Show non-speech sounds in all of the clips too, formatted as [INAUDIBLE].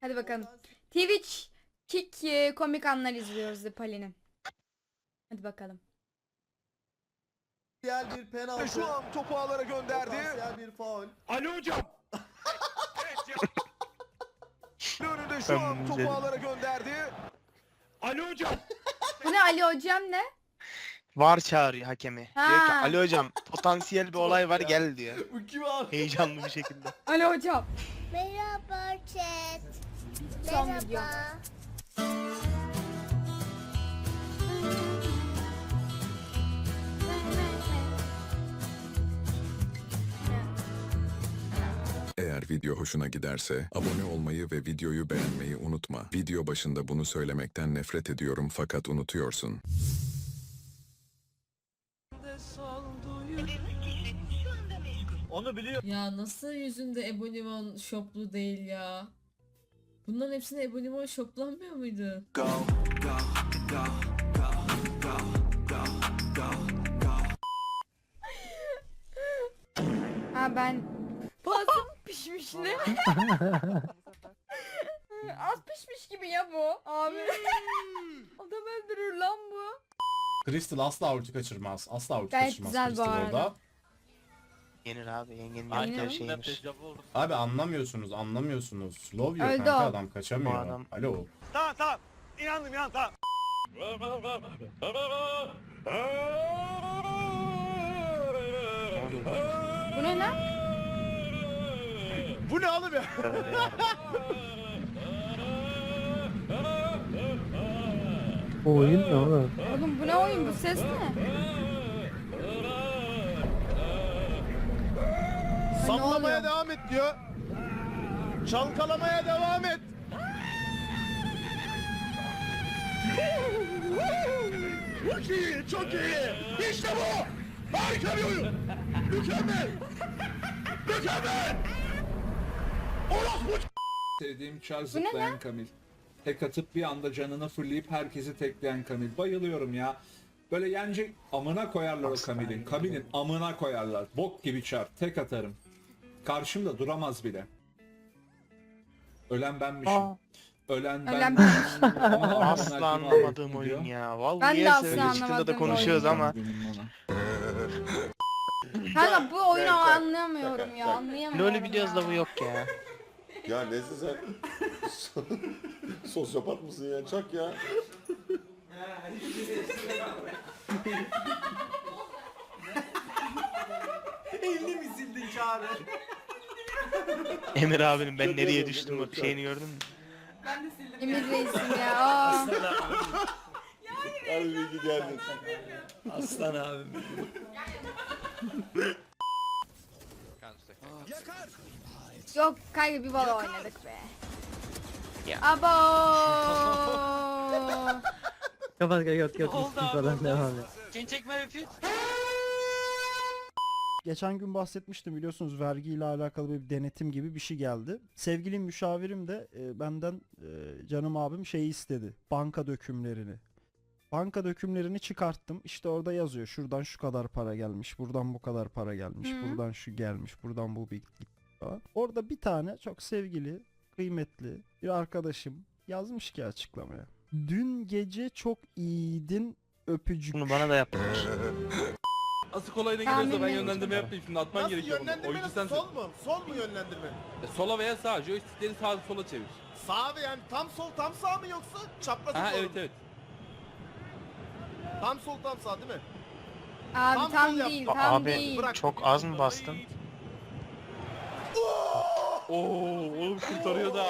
Hadi bakalım. Twitch kick e, komik anlar izliyoruz Pali'nin. Hadi bakalım. Diğer bir penaltı. Şu an topu ağlara gönderdi. Potansiyel bir faul. Ali hocam. [LAUGHS] Önünde şu an topu ağlara gönderdi. Ali hocam. [LAUGHS] Bu ne Ali hocam ne? Var çağırıyor hakemi. Diyor ki Ha. Ali hocam potansiyel bir olay var gel diyor. Bu kim abi? Heyecanlı bir şekilde. [LAUGHS] Ali hocam. Merhaba chat. Son video. Merhaba. Eğer video hoşuna giderse abone olmayı ve videoyu beğenmeyi unutma. Video başında bunu söylemekten nefret ediyorum fakat unutuyorsun. Ya nasıl yüzünde Ebonimon shoplu değil ya? Bunların hepsine Ebonimon shoplanmıyor muydu? Ha ben mı [LAUGHS] pişmiş ne? [LAUGHS] Az pişmiş gibi ya bu abi. [LAUGHS] Adam öldürür lan bu. Crystal asla ulti kaçırmaz. Asla ulti Gayet kaçırmaz güzel bu Crystal arada. orada. Yenir abi yengenin Aynen. yaptığı şey yenir. Abi anlamıyorsunuz, anlamıyorsunuz. Love you Öldü kanka o. adam kaçamıyor. Bu adam- Alo. Tamam tamam. İnandım inandım tamam. Bu ne lan? Bu ne oğlum ya? Oğlum bu ne oyun bu ses ne? Sallamaya oluyor? devam et diyor. Çalkalamaya devam et. Çok iyi, çok iyi. İşte bu. Harika bir oyun. Mükemmel. Mükemmel. Orospu Sevdiğim çar zıplayan Kamil. Tek atıp bir anda canını fırlayıp herkesi tekleyen Kamil. Bayılıyorum ya. Böyle yenecek amına koyarlar o Kamil'in. Kamil'in amına koyarlar. Bok gibi çar. Tek atarım. Karşımda duramaz bile. Ölen benmişim. Ölen ben. Ölen Ama Asla anlamadığım diyor. oyun ya. Vallahi Ben de asla seferinde çıktığında da anlamadığım konuşuyoruz oyun. ama. Kanka bu oyunu Şaka, anlayamıyorum ya şaka. anlayamıyorum LoL'ü biliyoruz da bu yok ya. Ya Nesli sen sosyopat mısın ya? Çak ya. Emir abinin ben nereye düştüm şeyini gördün mü? Emir reisim ya. [LAUGHS] Aa. Hadi bir iki geldin. Yok kanka bir bala oynadık be. Ya. Abo. [LAUGHS] Kapat kapat kapat falan devam et. Geçen gün bahsetmiştim biliyorsunuz vergiyle alakalı bir denetim gibi bir şey geldi. Sevgili müşavirim de e, benden e, canım abim şeyi istedi. Banka dökümlerini. Banka dökümlerini çıkarttım. İşte orada yazıyor. Şuradan şu kadar para gelmiş. Buradan bu kadar para gelmiş. Hı. Buradan şu gelmiş. Buradan bu bir falan. Orada bir tane çok sevgili, kıymetli bir arkadaşım yazmış ki açıklamaya. Dün gece çok iyiydin öpücük. Bunu bana da yaptılar. [LAUGHS] Asıl kolayına geliyorsa ben yönlendirme yapmayayım şimdi atman gerekiyor bunu. Oyuncu sensin. Sol mu? Sol mu yönlendirme? Sola veya sağ. Joystickleri sağa sola çevir. Sağ ve yani tam sol tam sağ mı yoksa çapraz mı? Ha sol evet mu? evet. Tam sol tam sağ değil mi? Abi Tam tam yap. değil tam Abi değil. Bırak. çok az mı bastın? Oo oğlum kurtarıyor da.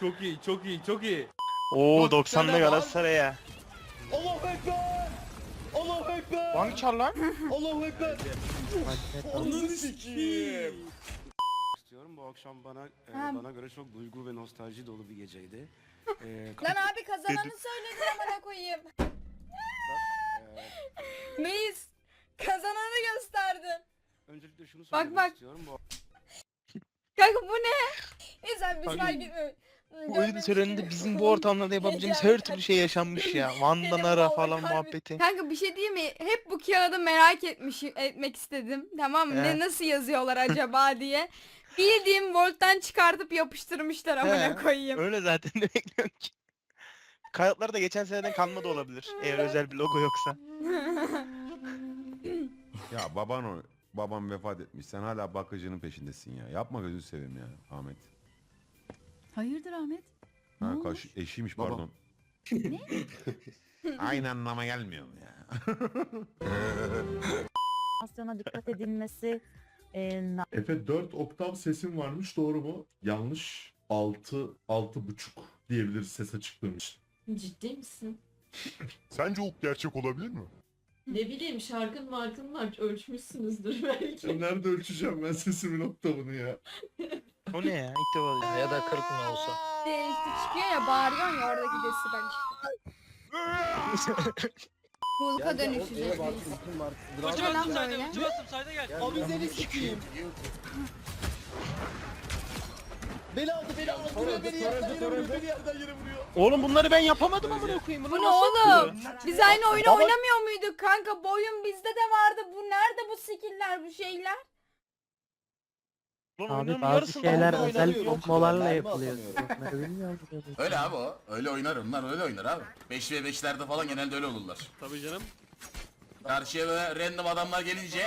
Çok iyi çok iyi çok iyi. Oo Bak, 90'da sana Galatasaray'a. Allahu Ekber! Ekber! Hangi çar lan? Allahu Ekber! Ananı sikiyim! istiyorum. Bu akşam bana e, Ha. bana göre çok duygu ve nostalji dolu bir geceydi. E, Lan abi kazananı söyledin amına koyayım. [LAUGHS] e, Meyiz. Kazananı gösterdin. öncelikle şunu söylemek bak. istiyorum. Bu Kanka bu ne? Neyse biz Kanka, fark etmiyoruz. Bu oyun töreninde bizim bu ortamlarda yapabileceğimiz her türlü şey yaşanmış ya. [LAUGHS] Van'dan ara falan muhabbeti. Kanka bir şey değil mi? Hep bu kağıdı merak etmiş etmek istedim. Tamam mı? Ne Evet. nasıl yazıyorlar [LAUGHS] acaba diye. Bildiğim Volt'tan çıkartıp yapıştırmışlar amına He, koyayım. Öyle zaten ne bekliyorum ki. Kayıtlar da geçen seneden kalma da olabilir. Eğer özel bir logo yoksa. [LAUGHS] Ya baban o. Babam vefat etmiş. Sen hala bakıcının peşindesin ya. Yapma gözünü seveyim ya Ahmet. Hayırdır Ahmet? Ha kaş, eşiymiş pardon. Ne? [LAUGHS] Aynı anlama gelmiyor mu ya? [LAUGHS] Asyona dikkat edilmesi. E, Efe 4 oktav sesin varmış doğru mu? Yanlış 6 6 buçuk diyebiliriz ses açıklığım için. Ciddi misin? [LAUGHS] Sence o gerçek olabilir mi? Ne bileyim şarkın markın var ölçmüşsünüzdür belki. nerede ölçeceğim ben sesimin oktavını ya? O ne ya? İlk defa duydum. Ya da 40 mı olsa. İşte, işte çıkıyor ya bağırıyorsun ya oradaki desibel işte. [LAUGHS] Hulk'a dönüşecek. Hocam lan attım sayda. böyle? Hocam attım sayda gel. Avizeni sikeyim. Beni aldı beni aldı. Vuruyor beni yerden yere vuruyor. Beni yerden yere vuruyor. Oğlum bunları ben yapamadım amına koyayım. Bu Bunu ne oğlum? Biz aynı oyunu oynamıyor muyduk kanka? Bu oyun bizde de vardı. Bu nerede bu skill'ler bu şeyler? Abi bazı şeyler özel kombolarla yapılıyor. Öyle abi o. Öyle oynar onlar öyle oynar abi. 5 ve 5'lerde falan genelde öyle olurlar. Tabii canım. Karşıya böyle random adamlar gelince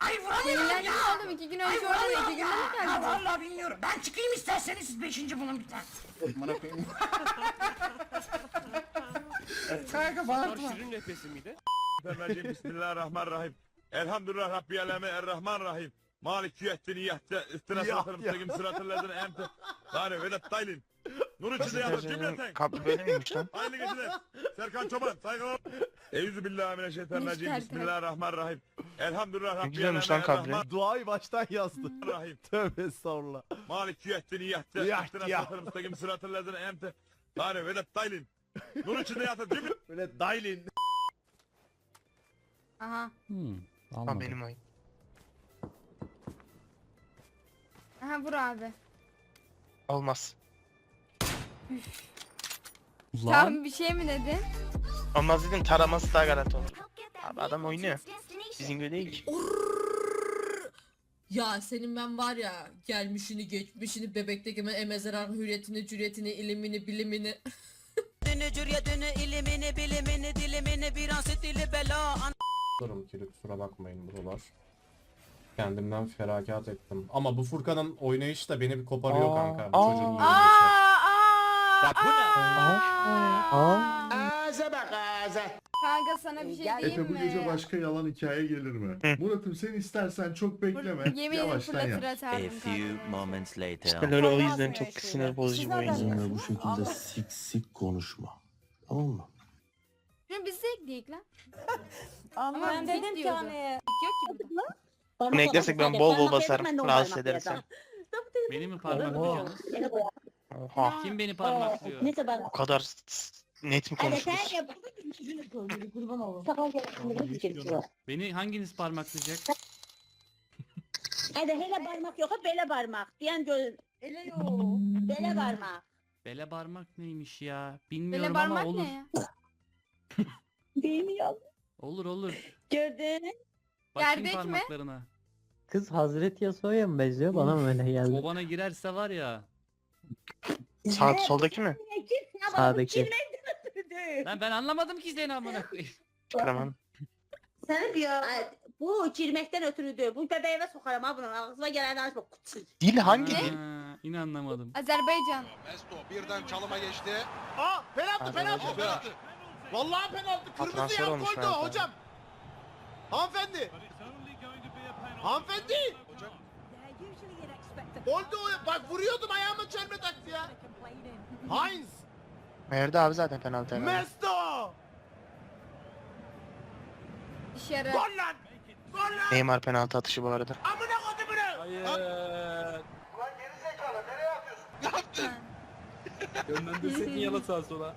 Ay vuramıyorum Sinirlendin mi oğlum? İki gün önce orada iki günde mi geldin? Vallahi bilmiyorum. Ben çıkayım isterseniz 5. bunun bir tane. Bana koyayım. [LAUGHS] Kanka Bunlar şirin nefesi miydi? Bismillahirrahmanirrahim. Elhamdülillah Rabbil alemin Errahmanirrahim. Malik yüettini yehte istina sıratır müstakim sıratır lezine emte. Tane velet taylin. Nur içinde yadır cümleten. Kapı böyle miymiş lan? Aynı geceler. Serkan Çoban saygılar. Eyyüzü billahi mineşşeytanirracim. Bismillahirrahmanirrahim. Elhamdülillah Ne Rabbil güzelmiş lan kabri. Duayı baştan yazdı. Errahmanirrahim. Tövbe estağfurullah. Malik yüettini yehte Yaht istina ya. sıratır müstakim sıratır lezine emte. Tane velet taylin. Nur içinde yadır cümleten. Böyle dailin. Aha. Ha benim oyun. Aha vur abi. Olmaz. Sen bir şey mi dedin? Olmaz dedim taraması daha garanti olur. Abi adam oynuyor. Bizim gibi değil ki. Ya senin ben var ya gelmişini geçmişini bebekteki emezeran hürriyetini cüretini ilimini bilimini Durum ki kusura bakmayın buralar. Kendimden feragat ettim. Ama bu Furkan'ın oynayışı da beni bir koparıyor kanka. Bu aa. çocuğun Aa, oynayışı. aa, Ya bu. Kanka sana bir şey diyeyim mi? başka yalan hikaye gelir mi? Murat'ım sen istersen çok bekleme. Yemin ederim fırlatır atardım kanka. moments later. Ben öyle o yüzden çok sinir bozucu bir oyun. bu şekilde sik sik konuşma. Tamam mı? Şimdi biz de ekleyek lan. Ama ben dedim ki hani. Yok ki burada. Bunu eklersek ben bol bol basarım. Rahatsız edersen. Beni mi parmaklayacaksınız? Oha. Kim beni parmaklıyor? Neyse ben. O kadar net mi konuşuruz? Kurban olur. Beni hanginiz parmaklayacak? Hadi hele parmak yok bele parmak. Diyen göz. Ele yok. Bele parmak. Bele parmak neymiş ya? Bilmiyorum ama parmak olur. ne ya? [LAUGHS] Bilmiyorum. Olur olur. Gördün. Bakayım Gerdek mi? parmaklarına. Kız Hazreti Yasuo'ya mı benziyor? Bana mı öyle geldi? O bana girerse var ya. Sağ soldaki mi? Sağdaki. Lan ben anlamadım ki seni amına koyayım. Çıkaramam. Sana diyor. Bu cirmekten ötürüdür. Bu bebeğime sokarım ha bunun ağzıma gelen açma. Dil hangi dil? Ha, yine anlamadım. Azerbaycan. Mesto birden çalıma geçti. Aa penaltı penaltı penaltı. Vallahi penaltı. Kırmızı yan olmuş koydu penaltı. hocam. Hanımefendi. Hanımefendi. Hocam. Oldu o. Bak vuruyordum ayağıma çelme taktı ya. Heinz. Verdi abi zaten penaltı herhalde. Mesto. Dışarı. Gol lan. Gol lan. Neymar penaltı atışı bu arada. Amına kodumunu. Hayır. Ulan geri zekalı nereye atıyorsun? Yönlendirseydin yana sağa sola.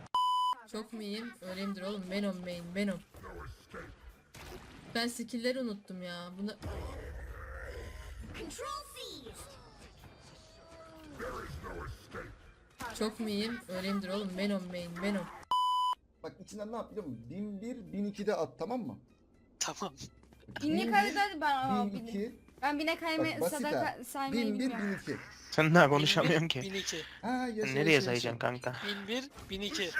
Çok muyum? Öyleyimdir oğlum. Venom main, Venom. Ben skill'leri unuttum ya. Bunu Çok muyum? Öyleyimdir oğlum. Venom main, Venom. Bak içinden ne yap biliyor musun? 1001, 1002'de at tamam mı? Tamam. Binlik haritada ben ama bildim. 1002, Ben bine kaymayı Bak, basit sadaka ha. saymayı Bin bir, bilmiyorum. bin iki. Sen daha konuşamıyorum ki. 1002. Ha, yaşa, Sen nereye yaşa, sayacaksın yaşa. kanka? 1001, 1002.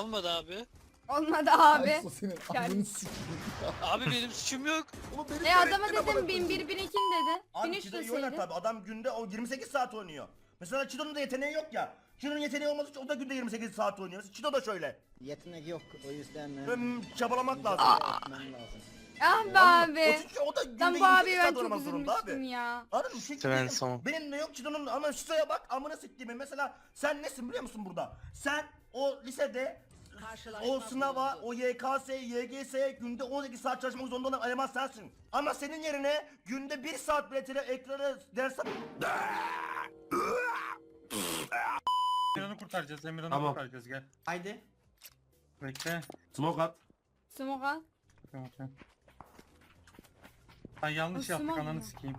Olmadı abi. Olmadı abi. Senin [LAUGHS] Yani- sikeyim. [LAUGHS] Abi benim suçum yok. Oğlum benim E adama dedim bin bir bin iki dedi. Bin üç deseydin. Adam günde o 28 saat oynuyor. Mesela Çido'nun da yeteneği yok ya. Çido'nun yeteneği olması için o da günde 28 saat oynuyor. Mesela Çido da şöyle. Yetenek yok o yüzden Hmm, çabalamak lazım. Ah be O, abi. çünkü o da günde Ben bu 28 abiye ben saat çok oynamak zorunda üzülmüştüm abi. ya. Anladın mı? Çünkü Seven benim, son. benim de yok Çido'nun ama Şuraya bak amına siktiğimi. Mesela sen nesin biliyor musun burada? Sen o lisede o sınava, o YKS, YGS günde 18 saat çalışmak zorunda olan eleman sensin. Ama senin yerine günde 1 saat bile tele, ekrana ders Emirhan'ı kurtaracağız. Emirhan'ı Tamam. kurtaracağız gel. Haydi. Bekle. Smoke at. Smoke al. Tamam, tamam. Ay yanlış O yaptık smoke ananı sikeyim.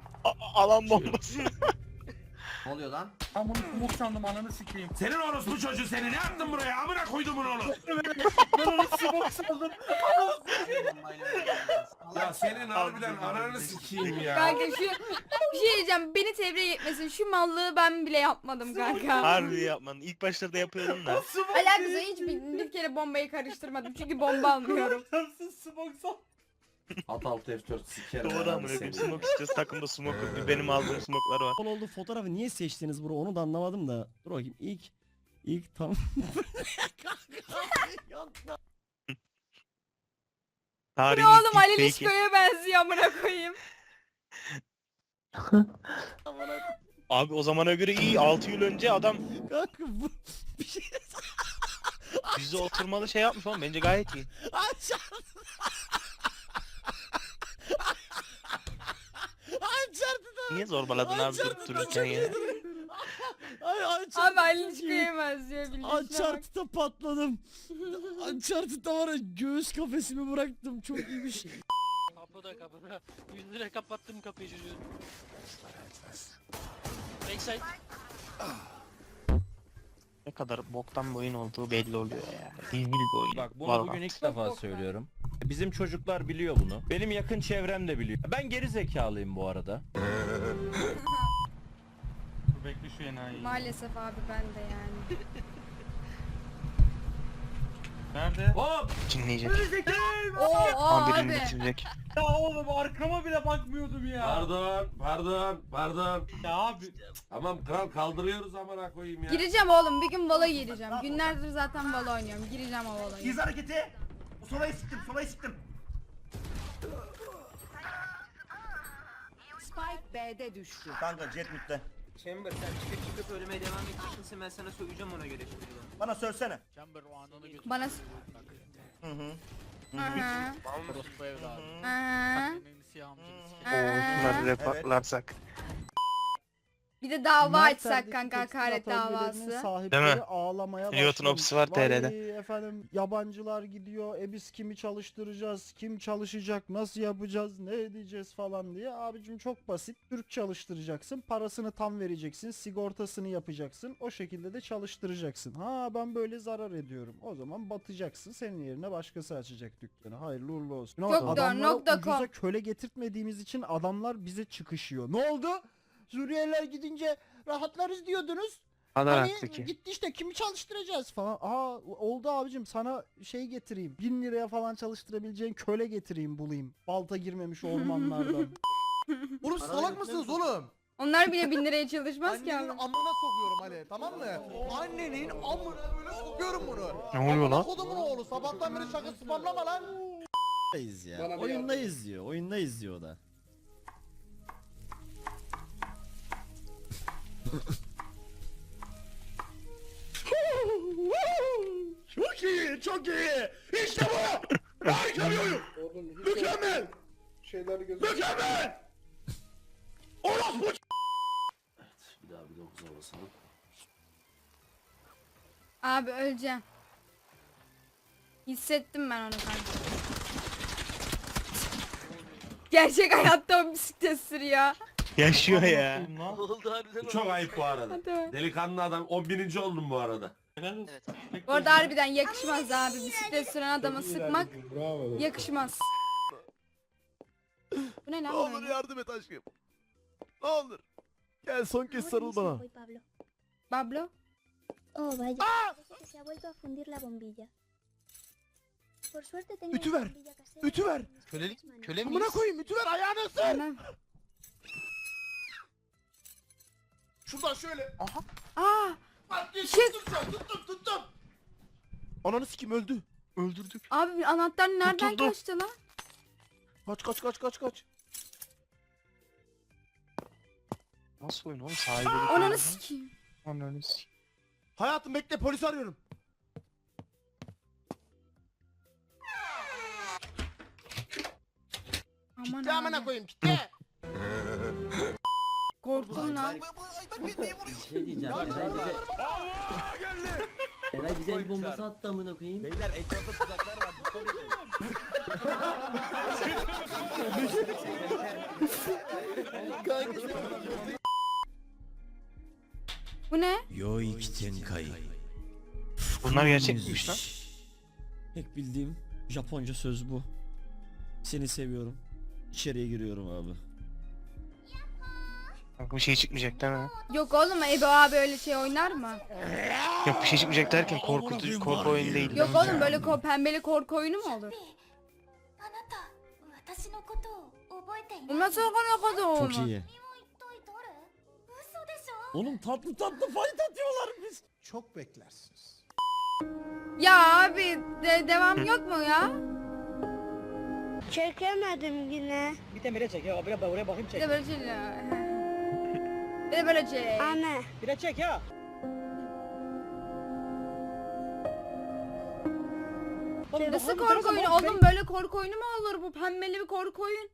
Alan bombası. [LAUGHS] Ne oluyor lan? Ben bunu smoke sandım ananı sikeyim. Senin orospu çocuğu seni ne yaptın buraya? Amına koydumun oğlu. Ben onu smoke sandım. Ya senin harbiden ananı sikeyim ya. Kanka şu bir şey diyeceğim. Beni tebrik etmesin. Şu mallığı ben bile yapmadım kanka. Harbi yapmadın. İlk başlarda yapıyordum da. Alakası hiç bir, bir kere bombayı karıştırmadım. Çünkü bomba almıyorum. Smoke san. At alt F4 sikerim. Doğru amına koyayım. Smoke istiyoruz. Takımda smoke yok. Bir benim aldığım smoke'lar var. Son olduğu fotoğrafı niye seçtiniz bro onu da anlamadım da. Dur bakayım ilk ilk tam [LAUGHS] Tarihin Ne oğlum ilk Ali fake'i. Lişko'ya benziyor amına koyayım. [LAUGHS] Abi o zamana göre iyi. 6 yıl önce adam kanka bu [LAUGHS] bir şey yüze oturmalı şey yapmış oğlum. Bence gayet iyi. Açar. Uncharted Niye zorbaladın abi durup dururken ya? [LAUGHS] Ay Uncharted Abi Ali çok iyi. Bildiğin bak. Uncharted'da patladım. Uncharted'da var ya göğüs kafesimi bıraktım çok iyiymiş. Kapıda kapıda. [LAUGHS] 100 lira kapattım kapıyı çocuğun. Backside. Ne kadar boktan bir oyun olduğu belli oluyor ya. Değil bir oyun. Bak bunu Valorant. bugün ilk defa söylüyorum. Bizim çocuklar biliyor bunu. Benim yakın çevrem de biliyor. Ben geri zekalıyım bu arada. Bekle şu enayi. Maalesef abi ben de yani. Nerede? Hop! Çinleyecek. Oo Ama abi. birini bitirecek. Ya oğlum arkama bile bakmıyordum ya. Pardon, pardon, pardon. Ya abi. Tamam kral kaldırıyoruz amına koyayım ya. Gireceğim oğlum bir gün Valo gireceğim. Günlerdir zaten Valo oynuyorum. Gireceğim o Valo'ya. İz hareketi. Solayı siktim, solayı siktim. Spike B'de düştü. Kanka jet midde. Chamber sen çıkıp çıkıp ölmeye devam edeceksin ben sana söyleyeceğim ona göre şimdi. Bana söylesene. Bana... Hı hı. Aha. Aha. Oo, bunları reportlarsak. Bir de dava Mert açsak kanka hakaret davası. Sahipleri Değil mi? ağlamaya Riot'un başlamış. ofisi var TR'de. Vay efendim yabancılar gidiyor. E biz kimi çalıştıracağız? Kim çalışacak? Nasıl yapacağız? Ne edeceğiz falan diye. Abicim çok basit. Türk çalıştıracaksın. Parasını tam vereceksin. Sigortasını yapacaksın. O şekilde de çalıştıracaksın. Ha ben böyle zarar ediyorum. O zaman batacaksın. Senin yerine başkası açacak dükkanı. Hayırlı uğurlu olsun. Çok Adamlara nokta ucuza com. köle getirtmediğimiz için adamlar bize çıkışıyor. Ne oldu? Suriyeliler gidince rahatlarız diyordunuz. Kadar Hani gitti işte kimi çalıştıracağız falan. Aa oldu abicim sana şey getireyim. Bin liraya falan çalıştırabileceğin köle getireyim bulayım. Balta girmemiş ormanlardan. [LAUGHS] Oğlum salak mısınız oğlum? Onlar bile bin liraya çalışmaz ki Annenin abi. amına sokuyorum Ali tamam mı? Annenin amına böyle sokuyorum bunu. Ne oluyor lan? Kodumun oğlu sabahtan beri şaka spamlama lan. ya. Oyunda izliyor. Oyunda izliyor o da. Çok iyi, çok iyi. İşte bu. Harika bir oyun. Mükemmel. Mükemmel. Orospu Bir daha bir 9'a basalım. Abi öleceğim. Hissettim ben onu kanka. Gerçek hayatta o bisiklet sürüyor. Yaşıyor ya. Oldu harbiden Çok ayıp bu arada. Hadi. Delikanlı adam 11. oldum bu arada. Bu arada harbiden yakışmaz abi. Bisiklet süren adamı sıkmak yakışmaz. Bu ne lan Ne olur böyle? yardım et aşkım. Ne olur. Gel son kez sarıl bana. Pablo. Pablo? Oh, vaya. Parece que se ha vuelto a fundir la bombilla. Por suerte tengo Ütü ver. Ütü ver. Kölelik, köle Amına miyiz? koyayım ütü ver ayağını ısır. Anam. Şuradan şöyle. Aha. Aa! Bak geç Çık. tuttum şu an, tuttum tuttum. Ananı sikim öldü. Öldürdük. Abi anahtar nereden Kurtuldu. kaçtı lan? Kaç kaç kaç kaç kaç. Nasıl oyun oğlum sahibi? Ananı sikeyim. Ananı sikeyim. Hayatım bekle polis arıyorum. Aman Kitle amına koyayım kitle. Korktum lan. Bir şey diyeceğim. Eray bize... Eray bize el bombası attı amına koyayım. Beyler etrafta tuzaklar var. Bu ne? Bunlar gerçekmiş lan. Tek bildiğim Japonca söz bu. Seni seviyorum. İçeriye giriyorum abi. Bir şey çıkmayacak değil mi? Yok oğlum Ebe abi öyle şey oynar mı? Yok bir şey çıkmayacak derken korkutucu korku oyunu değil. Yok oğlum böyle ko pembeli korku oyunu mu olur? Ondan sonra bana kadar olma. Çok iyi. Oğlum tatlı tatlı fight atıyorlarmış. Çok beklersiniz. Ya abi de devam yok mu ya? Çekemedim yine. Bir de böyle çek ya. Oraya bakayım çek. Bir de böyle çek ya de böyle şey. Anne. Bir de çek ya. Oğlum nasıl korku oyunu? Oğlum böyle korku oyunu mu olur bu? Pembeli bir korku oyun.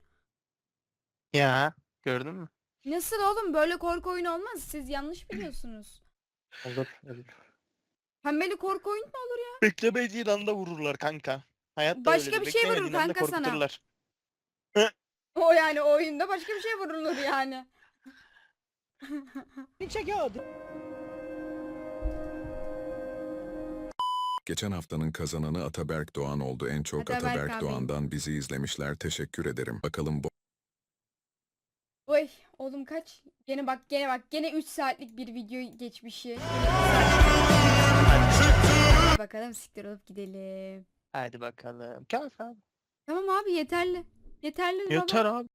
Ya gördün mü? Nasıl oğlum böyle korku oyunu olmaz. Siz yanlış biliyorsunuz. [CLEARS THROAT] Olur. olur. Pembeli korku oyun mu olur ya? Beklemediğin anda vururlar kanka. Hayatta Başka öyledir. bir şey vurur Beklemediğin anda kanka sana. korkuturlar. O yani o oyunda başka bir şey vurulur yani. Geçen haftanın kazananı Ataberk Doğan oldu. En çok Ataberk Ataberk, abi. Doğan'dan bizi izlemişler. Teşekkür ederim. Bakalım bu Oy oğlum kaç? Gene bak gene bak gene 3 saatlik bir video geçmişi. Bakalım siktir olup gidelim. Hadi bakalım. Gel abi. Tamam abi yeterli. Yeterli. baba. Yeter abi.